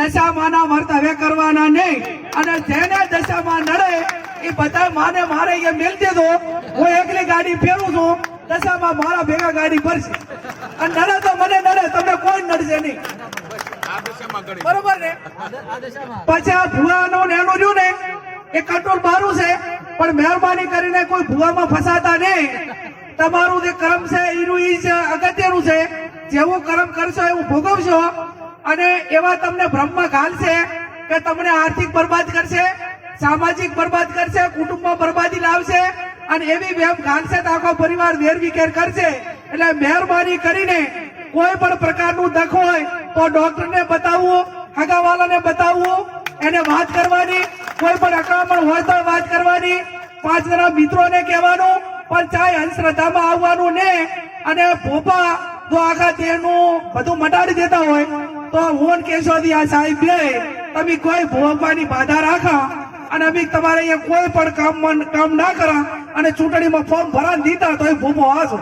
દશામાના વર્ત હવે કરવાના નહીં. અને જેને દશામાં નડે, એ બધા માને મારે એ મેલ દેજો હું એકલી ગાડી ફેરું છું, દશામાં મારા ભેગા ગાડી ભરશે. અને નડે તો મને નડે, તમને કોઈ નડશે નહીં. બરોબર ને? પછી આ ભુવાનું ને એનું રહ્યું ને, એ કંટ્રોલ મારું છે, પણ મહેરબાની કરીને કોઈ ભૂવામાં ફસાતા નહીં. તમારું જે કર્મ છે, એનું એ અગત્યનું છે. જેવું કર્મ કરશો, એવું ભોગવશો અને એવા તમને બ્રહ્મ ઘાલશે કે તમને આર્થિક બરબાદ કરશે, સામાજિક બરબાદ કરશે કુટુંબમાં બરબાદી લાવશે, અને એવી વેમ ઘાલશે તો આખો પરિવાર વેરવિખેર કરશે. એટલે મહેરબાની કરીને કોઈ પણ પ્રકારનું દખ હોય તો ડોક્ટરને બતાવવું હગાવાલાને બતાવવું એને વાત કરવાની. કોઈ પણ અકળામણ હોય તો વાત કરવાની. પાંચ જણા મિત્રોને કહેવાનું, પણ ચાય અંધશ્રદ્ધામાં આવવાનું ને, અને ભોપા જો આખા તેનું બધું મટાડી દેતા હોય તો હું કેશોદી, આ સાહેબ બે, તમે કોઈ ભોગવાની બાધા રાખા અને અમે તમારે અહીંયા કોઈ પણ કામ કામ ના કરા અને ચૂંટણીમાં ફોર્મ ભરા દીધા તો એ ભૂમો આસો